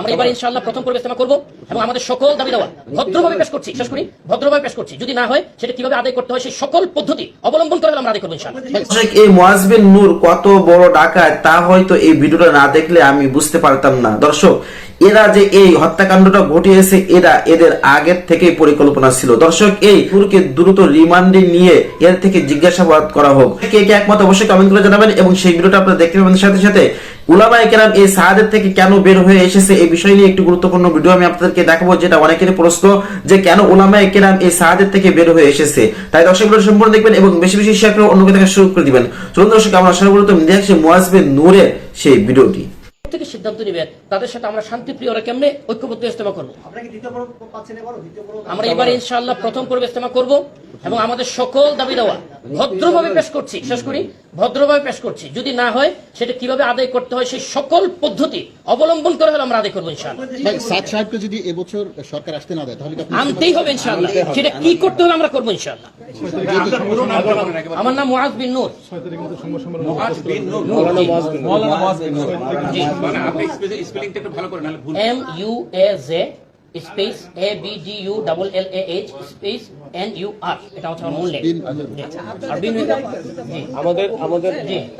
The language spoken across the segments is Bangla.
আমরা এবার ইনশাআল্লাহ প্রথম পর্বে ইস্তেমা করব এবং আমাদের সকল দাবি দেওয়া ভদ্রভাবে পেশ করছি, শেষ করি, ভদ্রভাবে পেশ করছি। যদি না হয়, সেটা কীভাবে আদায় করতে হয়, সেই সকল পদ্ধতি অবলম্বন করে আমরা আদায় করব এই মোয়াজবিন নূর কত বড় ডাকাত, তা হয়তো এই ভিডিওটা না দেখলে আমি বুঝতে পারতাম না। দর্শক, এরা যে এই হত্যাকাণ্ডটা ঘটিয়েছে, এরা এদের আগের থেকেই পরিকল্পনা ছিল। দর্শক, এই নূরকে দ্রুত রিমান্ডে নিয়ে এর থেকে জিজ্ঞাসাবাদ করা হোক। কে একমত অবশ্যই কমেন্ট করে জানাবেন এবং সেই ভিডিওটা আপনারা দেখতে পাবেন। সাথে সাথে উলামায়ে একরাম এই সাহাদের থেকে কেন বের হয়ে এসেছে এই বিষয় নিয়ে একটি গুরুত্বপূর্ণ ভিডিও আমি আপনাদেরকে দেখাবো, যেটা অনেকেরই প্রশ্ন যে কেন উলামা একরাম এই সাহাদের থেকে বের হয়ে এসেছে। তাই দর্শক সম্পূর্ণ দেখবেন এবং বেশি বেশি শেয়ার করে অন্যকে দেখা শুরু করে দিবেন। চলুন দর্শক, আমরা সর্বপ্রথম দেখছি মোয়াজবে নূরের সেই ভিডিওটি। থেকে সিদ্ধান্ত নিবে তাদের সাথে আমরা শান্তিপ্রিয়রা কেমনে ঐক্যবদ্ধ ইস্তেমা করব? আমরা এবার ইনশাআল্লাহ প্রথম পর্বে ইস্তেমা করব এবং আমাদের সকল দাবি দেওয়া ভদ্রভাবে পেশ করছি শেষ করি ভদ্রভাবে পেশ করছি। যদি না হয় সেটা কীভাবে আদায় করতে হয় সেই সকল পদ্ধতি অবলম্বন করে হলে আমরা আদায় করব ইনশাআল্লাহ। সাদ সাহেবকে যদি এবছর সরকার আসতে না দেয় তাহলে আনতেই হবে ইনশাআল্লাহ। সেটা কি করতে হলে আমরা করব ইনশাআল্লাহ। আমার নাম Muaz bin Noor. M U A J space A B D U double L A H space N U R এটা হচ্ছে আমার মূল হয়ে? জি আমাদের আমাদের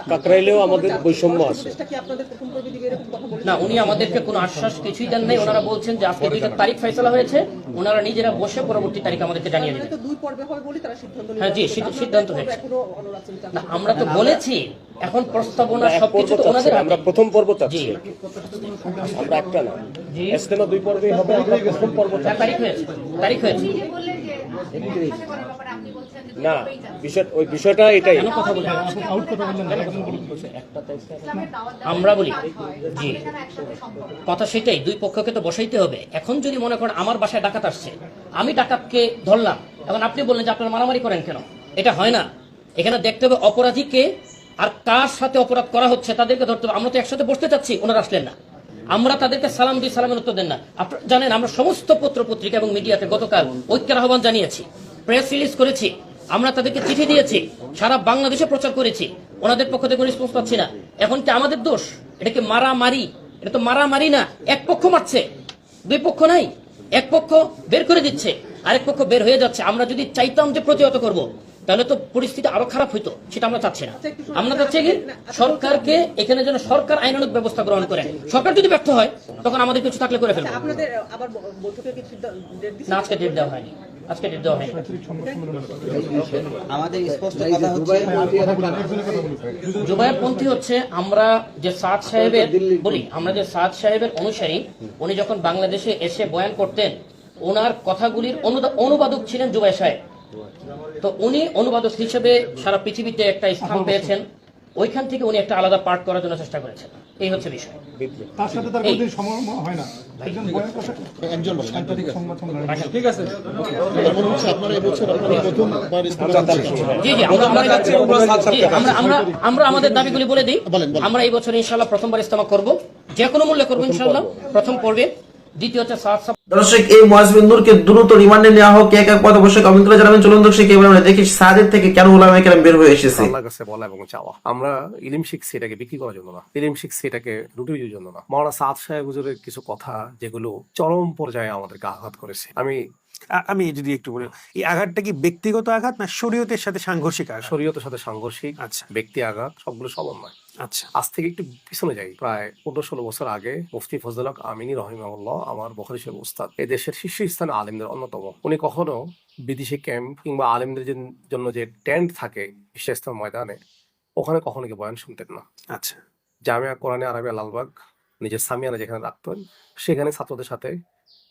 কাকরাইলেও আমাদের বৈষম্য আছে। এরকম কথা বলছেন না উনি আমাদেরকে কোনো আশ্বাস কিছুই দেন নাই। ওনারা বলছেন যে আজকে দুইটা তারিখ ফয়সলা হয়েছে। ওনারা নিজেরা বসে পরবর্তী তারিখ আমাদেরকে জানিয়ে দেবেন। তো দুই পর্বে হবে বলে তারা সিদ্ধান্ত নিল হ্যাঁ, জি, সিদ্ধ- সিদ্ধান্ত হয়েছে। না আমরা তো বলেছি এখন প্রস্তাবনা সবকিছু তো ওনাদের আমরা প্রথম পর্ব চাচ্ছি। আমরা একটা না। জি। দুই পর্বেই হবে আমরা প্রথম পর্ব তারিখ হয়েছে তারিখ হয়েছে। না বিষয় ওই বিষয়টা এটাই। কেন কথা বলছেন? আমরা বলি জি। কথা সেটাই দুই পক্ষকে তো বসাইতে হবে। এখন যদি মনে করেন আমার বাসায় ডাকাত আসছে আমি ডাকাতকে ধরলাম এখন আপনি বললেন যে আপনারা মারামারি করেন কেন? এটা হয় না। এখানে দেখতে হবে অপরাধীকে আর কার সাথে অপরাধ করা হচ্ছে তাদেরকে ধরতে হবে। আমরা তো একসাথে বসতে চাচ্ছি ওনারা আসলেন না। আমরা তাদেরকে সালাম দিই সালামের উত্তর দেন না। আপনারা জানেন, আমরা সমস্ত পত্র পত্রিকা এবং মিডিয়াতে গতকাল ঐক্যের আহ্বান জানিয়েছি, প্রেস রিলিজ করেছি, আমরা তাদেরকে চিঠি দিয়েছি, সারা বাংলাদেশে প্রচার করেছি, ওনাদের পক্ষ থেকে রেসপন্স পাচ্ছি না। এখন কি আমাদের দোষ? এটাকে মারামারি? এটা তো মারামারি না, এক পক্ষ মারছে, দুই পক্ষ নাই, এক পক্ষ বের করে দিচ্ছে, আরেক পক্ষ বের হয়ে যাচ্ছে। আমরা যদি চাইতাম যে প্রতিহত করব তাহলে তো পরিস্থিতি আরও খারাপ হইতো সেটা আমরা চাচ্ছি না। আমরা চাচ্ছি কি সরকারকে এখানে যেন সরকার আইনানুগ ব্যবস্থা গ্রহণ করে। সরকার যদি ব্যর্থ হয় তখন আমাদের কিছু থাকলে করে ফেলব। আপনাদের আবার বৈঠকে দিচ্ছে না আজকে ডেট দেওয়া হয়নি। আজকে ডেট দেওয়া হয়নি। আমাদের স্পষ্ট কথা হচ্ছে আমরা যে সাদ সাহেবের বলি আমরা যে সাদ সাহেবের অনুসারী উনি যখন বাংলাদেশে এসে বয়ান করতেন ওনার কথাগুলির অনুবাদক ছিলেন জুবাই সাহেব। তো উনি অনুবাদক হিসেবে সারা পৃথিবীতে একটা স্থান পেয়েছেন। ওইখান থেকে উনি একটা আলাদা পার্ট করার জন্য চেষ্টা করেছেন। এই হচ্ছে বিষয়। তার সাথে তার কোনোদিন সময় হয় না। একজন। জি জি আমরা আমাদের দাবিগুলি বলে দিই। আমরা এই বছর ইনশাল্লাহ প্রথমবার ইস্তেমা করব। যে কোনো মূল্যে করব ইনশাল্লাহ প্রথম পর্বে। দর্শক এই মুয়াজবিন নূরকে দ্রুত রিমান্ডে নেওয়া হোক এক এক পদ অবশ্যই কমেন্ট করে জানাবেন। চলুন দর্শক এবার আমরা দেখি সাদের থেকে কেন কেরাম বের হয়ে এসেছে। আল্লাহর কাছে বলা এবং চাওয়া। আমরা ইলিম শিখছি এটাকে বিক্রি করার জন্য না। ইলিম শিখছি এটাকে জন্য না। সাদ সাহেব হুজুরের কিছু কথা যেগুলো চরম পর্যায়ে আমাদেরকে আঘাত করেছে। আমি আমি যদি একটু বলি এই আঘাতটা কি ব্যক্তিগত আঘাত না শরীয়তের সাথে সাংঘর্ষিক আঘাত? শরীয়তের সাথে সাংঘর্ষিক আচ্ছা। ব্যক্তি আঘাত সবগুলো সমন্বয় আচ্ছা। আজ থেকে একটু পিছনে যাই। প্রায় পনেরো ষোলো বছর আগে মুফতি ফজল হক আমিনী রহিমাউল্লাহ আমার বখরি উস্তাদ এই দেশের শীর্ষস্থানে আলিমদের অন্যতম। উনি কখনো বিদেশি ক্যাম্প কিংবা আলিমদের জন্য যে টেন্ট থাকে বিশ্বস্থান ময়দানে ওখানে কখনো কি বয়ান শুনতেন না। আচ্ছা। জামিয়া কোরআনে আরবিয়া লালবাগ নিজের সামিয়ানা যেখানে রাখতেন সেখানে ছাত্রদের সাথে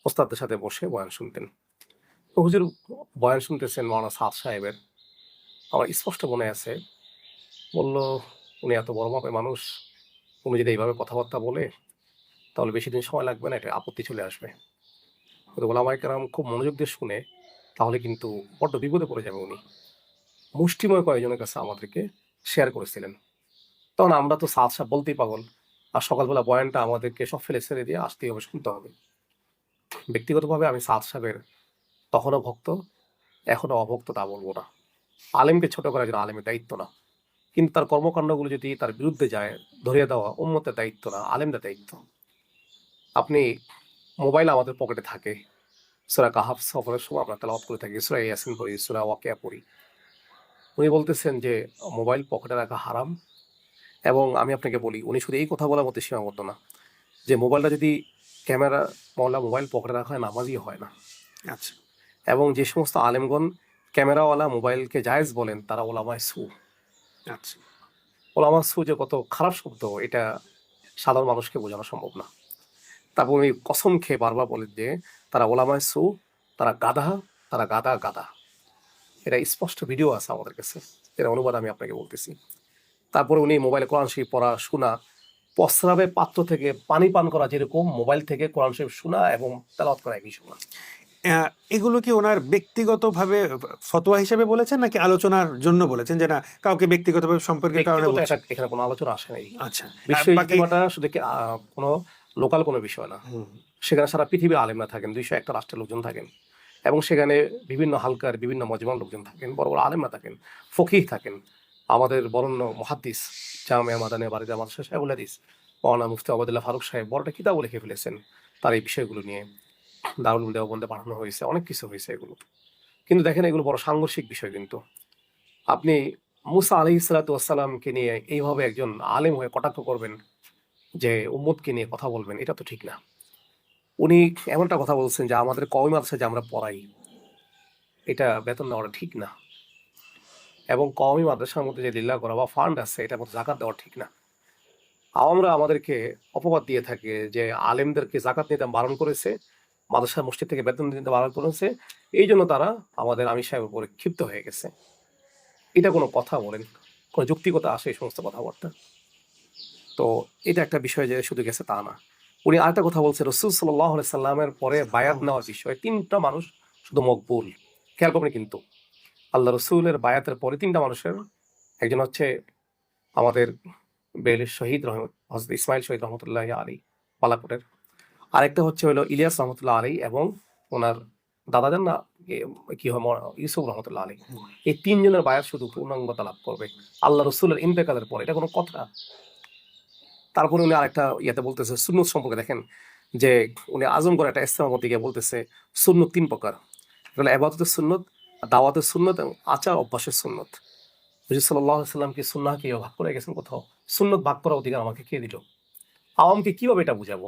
ওস্তাদদের সাথে বসে বয়ান শুনতেন। হুজুর বয়ান শুনতেছেন মৌলানা সাদ সাহেবের। আমার স্পষ্ট মনে আছে বলল উনি এত বড় মাপের মানুষ, উনি যদি এইভাবে কথাবার্তা বলে, তাহলে বেশি দিন সময় লাগবে না, এটা আপত্তি চলে আসবে। কিন্তু ওলামাই কেরাম খুব মনোযোগ দিয়ে শুনে, তাহলে কিন্তু বড্ড বিপদে পড়ে যাবে উনি। মুষ্টিময় কয়েকজনের কাছে আমাদেরকে শেয়ার করেছিলেন। তখন আমরা তো সাত সাপ বলতেই পাগল, আর সকালবেলা বয়ানটা আমাদেরকে সব ফেলে ছেড়ে দিয়ে আসতেই হবে শুনতে হবে। ব্যক্তিগতভাবে আমি সাত সাহেবের তখনও ভক্ত, এখনও অভক্ত তা বলব না। আলেমকে ছোট করা যেন আলেমের দায়িত্ব না। কিন্তু তার কর্মকাণ্ডগুলো যদি তার বিরুদ্ধে যায় ধরিয়ে দেওয়া উন্মতের দায়িত্ব না আলেমদের দায়িত্ব। আপনি মোবাইল আমাদের পকেটে থাকে। সুরা কাহাফ সফরের সময় আমরা তালাওয়াত করে থাকি। সুরা ইয়াসিন পড়ি সুরা ওয়াকিয়া পড়ি। উনি বলতেছেন যে মোবাইল পকেটে রাখা হারাম। এবং আমি আপনাকে বলি উনি শুধু এই কথা বলার মধ্যে সীমাবদ্ধ না। যে মোবাইলটা যদি ক্যামেরা মহলা মোবাইল পকেটে রাখা হয় নামাজই হয় না। আচ্ছা। এবং যে সমস্ত আলেমগণ ক্যামেরাওয়ালা মোবাইলকে জায়েজ বলেন তারা ওলামায় সু। আচ্ছা। ওলামা সু যে কত খারাপ শব্দ, এটা সাধারণ মানুষকে বোঝানো সম্ভব না। তারপর উনি কসম খেয়ে বারবার বলেন যে, তারা ওলামায় সু, তারা গাধা, তারা গাদা গাদা এটা স্পষ্ট ভিডিও আছে আমাদের কাছে, এর অনুবাদ আমি আপনাকে বলতেছি। তারপরে উনি মোবাইলে কোরআন শরীফ পড়া, শোনা প্রস্রাবে পাত্র থেকে পানি পান করা, যেরকম মোবাইল থেকে কোরআন শরীফ শোনা এবং তেলাওয়াত করা একই শোনা এগুলো কি ওনার ব্যক্তিগতভাবে ফতোয়া হিসেবে বলেছেন নাকি আলোচনার জন্য বলেছেন? যে না কাউকে ব্যক্তিগতভাবে সম্পর্কের কারণে এখানে কোনো আলোচনা আসে নাই। আচ্ছা শুধু কোনো লোকাল কোনো বিষয় না। সেখানে সারা পৃথিবীর আলেমরা থাকেন দুইশো একটা রাষ্ট্রের লোকজন থাকেন। এবং সেখানে বিভিন্ন হালকার বিভিন্ন মজমান লোকজন থাকেন বড় বড় আলেমরা থাকেন ফকিহ থাকেন। আমাদের বরণ্য মহাদ্দিস জামিয়া মাদানে বাড়িতে মাদ্রাসা সাহেবুল হাদিস মৌলানা মুফতি আবাদুল্লাহ ফারুক সাহেব বড়টা কিতাবও লিখে ফেলেছেন তার এই বিষয়গুলো নিয়ে। দারুল দেওবন্দে পাঠানো হয়েছে, অনেক কিছু হয়েছে এগুলো। কিন্তু দেখেন এগুলো বড় সাংঘর্ষিক বিষয় কিন্তু। আপনি মুসা আলি সালাতামকে নিয়ে এইভাবে একজন আলেম হয়ে কটাক্ষ করবেন যে উম্মতকে নিয়ে কথা বলবেন, এটা তো ঠিক না। উনি এমনটা কথা বলছেন যে আমাদের কওমি মাদ্রাসা যে আমরা পড়াই, এটা বেতন নেওয়াটা ঠিক না। এবং কওমি মাদ্রাসার মধ্যে যে লিল্লা করা বা ফান্ড আছে, এটার মধ্যে জাকাত দেওয়া ঠিক না। আমরা আমাদেরকে অপবাদ দিয়ে থাকে যে আলেমদেরকে জাকাত নিতে বারণ করেছে মাদ্রাসা মসজিদ থেকে বেতন দিতে বারণ করেছে। এই জন্য তারা আমাদের আমি সাহেবের উপরে ক্ষিপ্ত হয়ে গেছে। এটা কোনো কথা বলেন কোনো যুক্তিকতা আসে এই সমস্ত কথাবার্তা? তো এটা একটা বিষয় যে শুধু গেছে তা না। উনি আরেকটা কথা বলছে রসুল সাল্লাহ সাল্লামের পরে বায়াত নেওয়ার বিষয়ে তিনটা মানুষ শুধু মকবুল। খেয়াল করবেন কিন্তু আল্লাহ রসুলের বায়াতের পরে তিনটা মানুষের একজন হচ্ছে আমাদের বেল শহীদ রহমত হজরত ইসমাইল শহীদ রহমতুল্লাহ আলী পালাকোটের আরেকটা হচ্ছে হলো ইলিয়াস রহমতুল্লাহ আলী এবং ওনার দাদা যান না কি হয় ইউসুফ রহমতুল্লাহ আলী এই তিনজনের বায়াত শুধু পূর্ণাঙ্গতা লাভ করবে। আল্লাহ রসুলের ইন্তেকালের পর, এটা কোনো কথা। তারপরে উনি আরেকটা ইয়েতে বলতেছে, সুন্নত সম্পর্কে দেখেন, যে উনি আজম করে একটা ইসলামের মধ্যে গিয়ে বলতেছে, সুন্নত তিন প্রকার। এগুলো আবাদতের সুন্নত, দাওয়াতের সুন্নত এবং আচার অভ্যাসের সুন্নত। হুজুর সাল্লাহ সাল্লাম কি সুন্নাহকে ভাগ করে গেছেন কোথাও? সুন্নত ভাগ করার অধিকার আমাকে কে দিল? আওয়ামকে কীভাবে এটা বুঝাবো?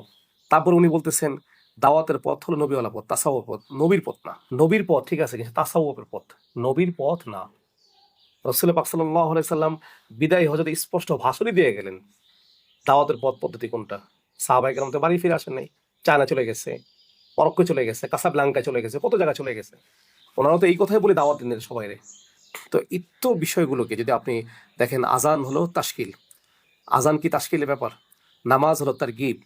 তারপর উনি বলতেছেন, দাওয়াতের পথ হলো নবীওয়ালা পথ তাসাউর পথ, নবীর পথ না। নবীর পথ, ঠিক আছে, কিন্তু তাসাউফের পথ, নবীর পথ না। রসুল পাক সাল্লাহ সাল্লাম বিদায় হজরত স্পষ্ট ভাষণই দিয়ে গেলেন, দাওয়াতের পথ পদ্ধতি কোনটা? সাহাবাই কেরাম তো বাড়ি ফিরে আসেন নাই, চায়না চলে গেছে, মরক্কো চলে গেছে কাসাবলাঙ্কা চলে গেছে, কত জায়গা চলে গেছে। ওনারা তো এই কথাই বলে দাওয়াত দিন সবাই রে। তো ইত্য বিষয়গুলোকে যদি আপনি দেখেন, আজান হলো তাশকিল। আজান কি তাশকিলের ব্যাপার? নামাজ হলো তার গিব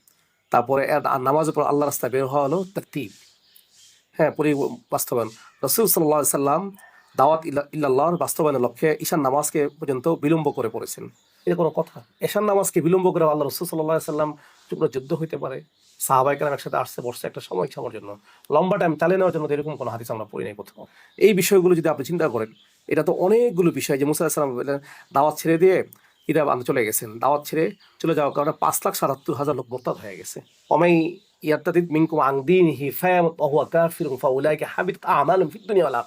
তারপরে নামাজের পর আল্লাহ রাস্তায় বের হওয়া হলো তার তিব হ্যাঁ পরি বাস্তবায়ন। রসুল সাল্লাহ সাল্লাম দাওয়াত ইল্লা- ইল্লাল্লাহর বাস্তবায়নের লক্ষ্যে ঈশান নামাজকে পর্যন্ত বিলম্ব করে পড়েছেন। এটা কোনো কথা। ঈশান নামাজকে বিলম্ব করে আল্লাহ রসুল সাল্লাহ সাল্লাম টুকরো যুদ্ধ হইতে পারে সাহাবাই কালাম একসাথে আসছে, বসছে, একটা সময় সময়ের জন্য। লম্বা টাইম চালিয়ে নেওয়ার জন্য এরকম কোনো হাদিস আমরা পড়ি নাই কোথাও। এই বিষয়গুলো যদি আপনি চিন্তা করেন, এটা তো অনেকগুলো বিষয়। যে মুসা সালাম বললেন, দাওয়াত ছেড়ে দিয়ে ইরা চলে গেছেন। দাওয়াত ছেড়ে চলে যাওয়ার কারণে পাঁচ লাখ সাতাত্তর হাজার লোক মোরতাদ হয়ে গেছে। অমাই ইয়াত্তাদিদ মিনকুম আং দীনিহি ফায়ামুত ওয়া হুয়া কাফিরুন হাবিত আমালুহুম ফিদ দুনিয়া ওয়াল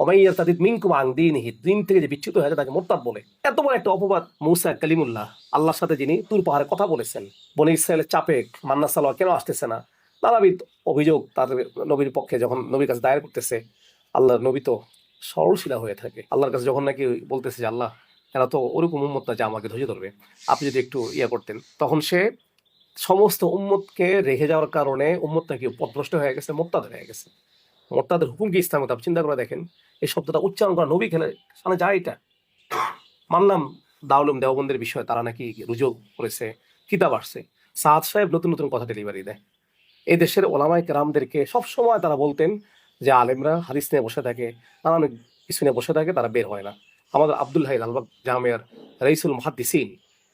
ওমাই ইয়াত্তাদিদ মিনকুম আং দীনিহি দিন থেকে যে বিচ্যুত হয়ে তাকে মোরতাদ বলে। এত বড় একটা অপবাদ মুসা কালিমুল্লাহ, আল্লাহর সাথে যিনি তুর পাহাড়ে কথা বলেছেন, বনে ইসরায়েলের চাপে মান্না সালোয়া কেন আসতেছে না? নানাবিধ অভিযোগ তার নবীর পক্ষে যখন নবীর কাছে দায়ের করতেছে, আল্লাহর নবী তো সরলশিলা হয়ে থাকে। আল্লাহর কাছে যখন নাকি বলতেছে যে আল্লাহ এরা তো ওরকম উম্মত না যে আমাকে ধৈর্য ধরবে। আপনি যদি একটু ইয়ে করতেন, তখন সে সমস্ত উম্মতকে রেখে যাওয়ার কারণে উম্মত নাকি পথভ্রষ্ট হয়ে গেছে, মোত্তাদের হয়ে গেছে? মোত্তাদের হুকুম কি ইসলাম আপনি চিন্তা করে দেখেন, এই শব্দটা উচ্চারণ করা নবী খেলে সামনে যায় এটা। মানলাম দাউলুম দেওবন্দের বিষয়ে তারা নাকি রুজু করেছে, কিতাব আসছে। সাদ সাহেব নতুন নতুন কথা ডেলিভারি দেয়। এই দেশের ওলামাই কেরামদেরকে সবসময় তারা বলতেন যে আলেমরা হাদিস নিয়ে বসে থাকে, নানান কিছু নিয়ে বসে থাকে, তারা বের হয় না। আমাদের আব্দুল হাই আলবাগ জামিয়ার রাইসুল মহাদ্দিসিন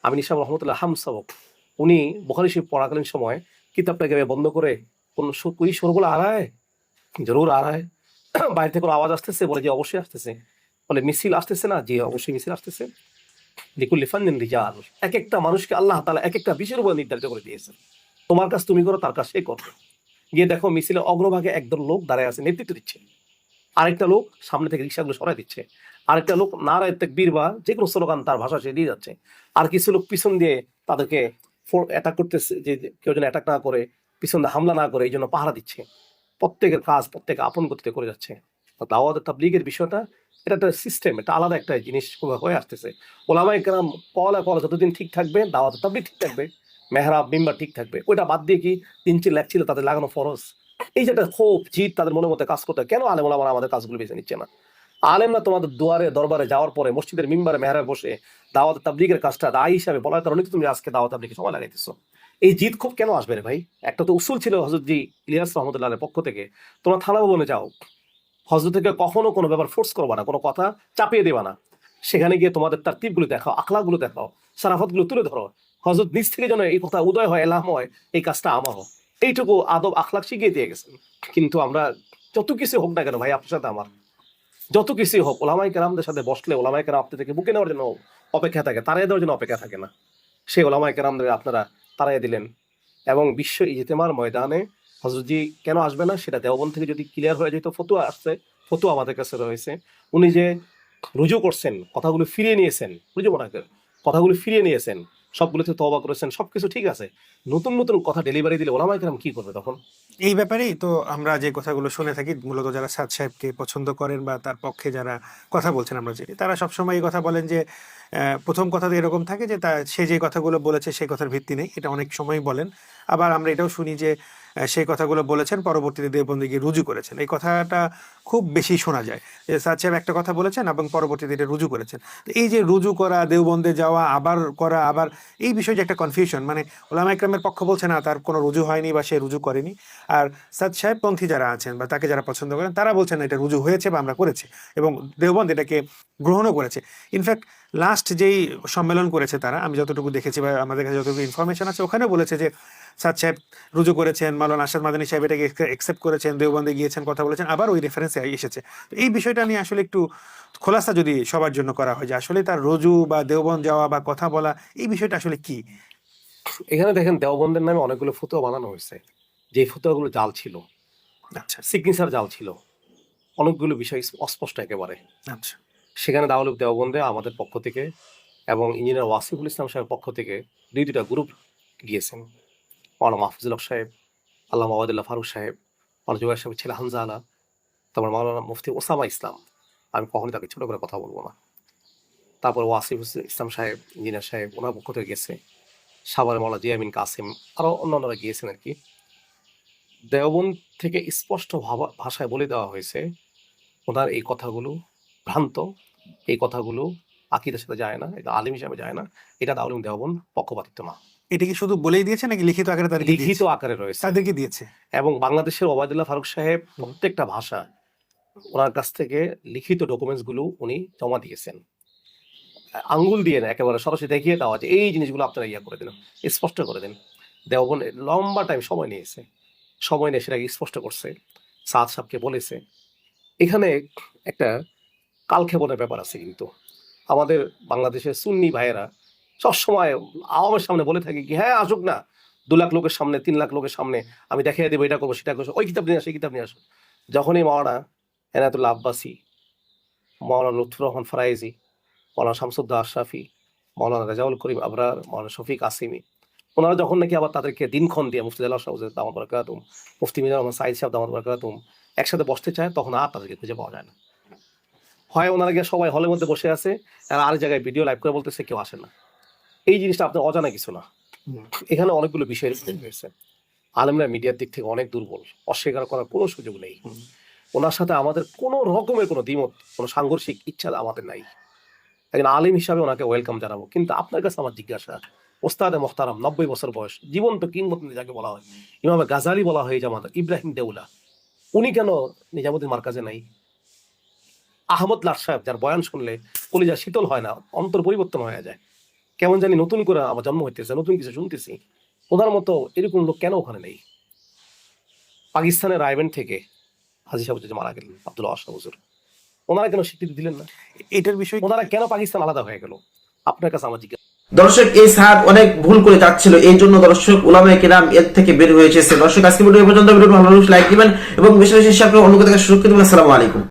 আমি নিশাম রহমতুল্লাহ হামসাবক উনি বোখারি শিব পড়াকালীন সময় কিতাবটাকে বন্ধ করে কোন কুই সুরগুলো আড়ায়, জরুর আড়ায়, বাইরে থেকে আওয়াজ আসতেছে? বলে যে অবশ্যই আসতেছে। বলে মিছিল আসতেছে না? যে অবশ্যই মিছিল আসতেছে। রিজাল। এক একটা মানুষকে আল্লাহ তালা এক একটা বিষয়ের উপর নির্ধারিত করে দিয়েছে। তোমার কাজ তুমি করো, তার কাজ সে করো গিয়ে দেখো মিছিলে অগ্রভাগে একদল লোক দাঁড়ায় আছে, নেতৃত্ব দিচ্ছে। আরেকটা লোক সামনে থেকে রিক্সাগুলো সরাই দিচ্ছে। আরেকটা লোক নারায় বীর বা যে কোনো স্লোগান তার ভাষা সে দিয়ে যাচ্ছে। আর কিছু লোক পিছন দিয়ে তাদেরকে অ্যাটাক করতেছে, যে কেউ যেন অ্যাটাক না করে, পিছন দিয়ে হামলা না করে, এই জন্য পাহারা দিচ্ছে। প্রত্যেকের কাজ প্রত্যেকে আপন গতিতে করে যাচ্ছে। দাওয়াত তাবলিগের বিষয়টা, এটা একটা সিস্টেম এটা আলাদা একটা জিনিস হয়ে আসতেছে। ওলামাই কেরাম কলা কলা যতদিন ঠিক থাকবে, দাওয়াত তাবলিগ ঠিক থাকবে, মেহরাব বিম্বা ঠিক থাকবে। ওইটা বাদ দিয়ে কি তিন চিল এক ছিল তাদের লাগানো ফরজ। এই যে একটা ক্ষোভ জিত তাদের মনের মধ্যে কাজ করতে কেন আলেম আমাদের কাজগুলো বেছে নিচ্ছে না? আলেমরা তোমাদের দুয়ারে, দরবারে যাওয়ার পরে মসজিদের মিম্বারে, মেহরাবে বসে দাওয়াত তাবলিগের কাজটা দায়ী হিসাবে বলার কারণে তুমি আজকে দাওয়াত তাবলিগে সময় লাগাইতেছো। এই জিত খুব কেন আসবে রে ভাই? একটা তো উসুল ছিল হজরত জি ইলিয়াস রহমতুল্লাহের পক্ষ থেকে। তোমরা থানা ভবনে যাও। হজরত থেকে কখনো কোনো ব্যাপার ফোর্স করবা না, কোনো কথা চাপিয়ে দেবা না। সেখানে গিয়ে তোমাদের তার তীরগুলো দেখাও আখলাগুলো দেখাও, সারাফতগুলো তুলে ধরো। হজরত নিজ থেকে যেন এই কথা উদয় হয়, এলাম হয়, এই কাজটা আমারও এইটুকু আদব, আখলাক শিখিয়ে দিয়ে গেছেন। কিন্তু আমরা যত কিছু হোক না কেন ভাই, আপনার সাথে আমার যত কিছুই হোক ওলামাই কেরামদের সাথে বসলে ওলামাই কেরাম আপনি থেকে বুকে নেওয়ার জন্য অপেক্ষা থাকে তারাই দেওয়ার জন্য অপেক্ষা থাকে না। সেই ওলামাই কেরামদের আপনারা তারাই দিলেন। এবং বিশ্ব ইজতেমার ময়দানে হজরতজি কেন আসবে না, সেটা দেওবন থেকে যদি ক্লিয়ার হয়ে যেত, ফতুয়া আসছে, ফতুয়া আমাদের কাছে রয়েছে। উনি যে রুজু করছেন, কথাগুলো ফিরিয়ে নিয়েছেন রুজু মনে কথাগুলো ফিরিয়ে নিয়েছেন। সবগুলোতে তবা করেছেন, সবকিছু ঠিক আছে। নতুন নতুন কথা ডেলিভারি দিলে ওলামাই কেরাম কি করবে তখন? এই ব্যাপারেই তো আমরা যে কথাগুলো শুনে থাকি, মূলত যারা সাদ সাহেবকে পছন্দ করেন বা তার পক্ষে যারা কথা বলছেন আমরা যে তারা সবসময় এই কথা বলেন যে প্রথম কথা তো এরকম থাকে যে, তা সে যে কথাগুলো বলেছে সেই কথার ভিত্তি নেই, এটা অনেক সময় বলেন। আবার আমরা এটাও শুনি যে সেই কথাগুলো বলেছেন, পরবর্তীতে দেববন্দি গিয়ে রুজু করেছেন। এই কথাটা খুব বেশি শোনা যায়। যে সাদ সাহেব একটা কথা বলেছেন এবং পরবর্তীতে এটা রুজু করেছেন। তো এই যে রুজু করা দেওবন্দে যাওয়া, আবার করা, আবার এই বিষয়ে যে একটা কনফিউশন মানে ওলামা ইকরামের পক্ষ বলছে, না, তার কোনো রুজু হয়নি বা সে রুজু করেনি। আর সাদ সাহেব পন্থী যারা আছেন বা তাকে যারা পছন্দ করেন, তারা বলছেন, না, এটা রুজু হয়েছে বা আমরা করেছি। এবং দেওবন্দ এটাকে গ্রহণও করেছে। ইনফ্যাক্ট লাস্ট যেই সম্মেলন করেছে তারা আমি যতটুকু দেখেছি বা আমাদের কাছে যতটুকু ইনফরমেশন আছে ওখানে বলেছে যে সাদ সাহেব রুজু করেছেন মালান আসাদ মাদানী সাহেব এটাকে একসেপ্ট করেছেন দেওবন্দে গিয়েছেন কথা বলেছেন আবার ওই রেফারেন্সে এসেছে। তো এই বিষয়টা নিয়ে আসলে একটু খোলাসা যদি সবার জন্য করা হয় যে আসলে তার রুজু বা দেওবন্দ যাওয়া বা কথা বলা এই বিষয়টা আসলে কি? এখানে দেখেন দেওবন্দের নামে অনেকগুলো ফতুয়া বানানো হয়েছে। যে ফতুয়াগুলো জাল ছিল আচ্ছা। সিগনেচার জাল ছিল অনেকগুলো বিষয় অস্পষ্ট একেবারে। আচ্ছা। সেখানে দাউল দেওবন্দে আমাদের পক্ষ থেকে এবং ইঞ্জিনিয়ার ওয়াসিফুল ইসলাম সাহেবের পক্ষ থেকে দুই দুটা গ্রুপ গিয়েছেন। মাওলানা মাহফুজুল সাহেব আল্লাহ মাওয়াদুল্লাহ ফারুক সাহেব, মাওলানা জুবাইর সাহেব ছেলে হামজা আলা তারপর মাওলানা মুফতি ওসামা ইসলাম। আমি কখনোই তাকে ছোটো করে কথা বলব না। তারপর ওয়াসিফ ইসলাম সাহেব, ইঞ্জিনিয়ার সাহেব, ওনার পক্ষ থেকে গেছে। সাভারে মাওলা জিয়ামিন কাসিম আরও অন্যান্যরা গিয়েছেন আর কি। দেওবন্দ থেকে স্পষ্ট ভাষায় বলে দেওয়া হয়েছে, ওনার এই কথাগুলো ভ্রান্ত। এই কথাগুলো আকিদের সাথে যায় না এটা আলিম হিসাবে যায় না। এটা দাউলিম দেওবন পক্ষপাতিত্ব না। এটা কি শুধু বলেই দিয়েছে নাকি লিখিত আকারে তাদেরকে লিখিত? আকারে রয়েছে। তাদেরকে দিয়েছে। এবং বাংলাদেশের ওবায়দুল্লাহ ফারুক সাহেব প্রত্যেকটা ভাষা ওনার কাছ থেকে লিখিত ডকুমেন্টসগুলো উনি জমা দিয়েছেন। আঙ্গুল দিয়ে না একেবারে সরাসরি দেখিয়ে দেওয়া যে এই জিনিসগুলো আপনারা ইয়া করে দিন স্পষ্ট করে দিন। দেওবন লম্বা টাইম সময় নিয়েছে। সময় নিয়ে সেটাকে স্পষ্ট করছে। সাদ সাহেবকে বলেছে। এখানে একটা কালক্ষেপণের ব্যাপার আছে কিন্তু। আমাদের বাংলাদেশের সুন্নি ভাইয়েরা সবসময় আওয়ামের সামনে বলে থাকে কি হ্যাঁ আসুক না। দু লাখ লোকের সামনে, তিন লাখ লোকের সামনে আমি দেখিয়ে দেবো, এটা করব, সেটা করব। ওই কিতাব নিয়ে আসো, এই কিতাব নিয়ে আসো। যখনই মাওলানা এনায়তুল্লাহ আব্বাসি, মাওলানা লুৎফুর রহমান ফরাইজি, মাওলানা শামসুদ্দা আশরাফি, মাওলানা রেজাউল করিম আবরার, মাওলানা শফিক আসিমি, ওনারা যখন নাকি আবার তাদেরকে দিনক্ষণ দিয়ে মুফতি আল্লাহ সাহেব দামাত বরকাতুম, মুফতি মিজান রহমান সাইদ সাহেব, দামাত বরকাতুম, একসাথে বসতে চায়, তখন আর তাদেরকে খুঁজে পাওয়া যায় না। হয় ওনারা গিয়ে সবাই হলের মধ্যে বসে আছে আর আরেক জায়গায় ভিডিও লাইভ করে বলতেছে কেউ আসে না। এই জিনিসটা আপনার অজানা কিছু না। এখানে অনেকগুলো বিষয় রয়েছে। আলেমরা মিডিয়ার দিক থেকে অনেক দুর্বল অস্বীকার করার কোনো সুযোগ নেই। ওনার সাথে আমাদের কোনো রকমের কোনো দ্বিমত কোনো সাংঘর্ষিক ইচ্ছা আমাদের নাই। একজন আলিম হিসাবে ওনাকে ওয়েলকাম জানাব। কিন্তু আপনার কাছে আমার জিজ্ঞাসা ওস্তাদে মোহতারাম নব্বই বছর বয়স জীবন্ত কিংবদন্তি যাকে বলা হয় ইমামে গাজালি বলা হয় জামাত ইব্রাহিম দেউলা উনি কেন নিজামুদ্দিন মার্কাজে নাই? আহমদ লাট সাহেব যার বয়ান শুনলে কলিজা শীতল হয় না অন্তর পরিবর্তন হয়ে যায়। কেমন জানি নতুন করে আমার জন্ম হইতেছে নতুন কিছু শুনতেছি। ওনার মতো এরকম লোক কেন ওখানে নেই? পাকিস্তানের রায়বেন থেকে হাজি সাহেব যে মারা গেলেন আব্দুল আশা হুজুর। ওনারা কেন স্বীকৃতি দিলেন না? এটার বিষয়ে ওনারা কেন পাকিস্তান আলাদা হয়ে গেল? আপনার কাছে আমার জিজ্ঞাসা। দর্শক এই সাদ অনেক ভুল করে যাচ্ছিল এই জন্য দর্শক উলামায়ে কিরাম এর থেকে বের হয়ে এসেছে। দর্শক আজকে ভিডিও পর্যন্ত ভিডিও ভালো লাইক দিবেন এবং বেশি বেশি শেয়ার করে অন্য কথা সুরক্ষিত আসসালামু আলাইকুম।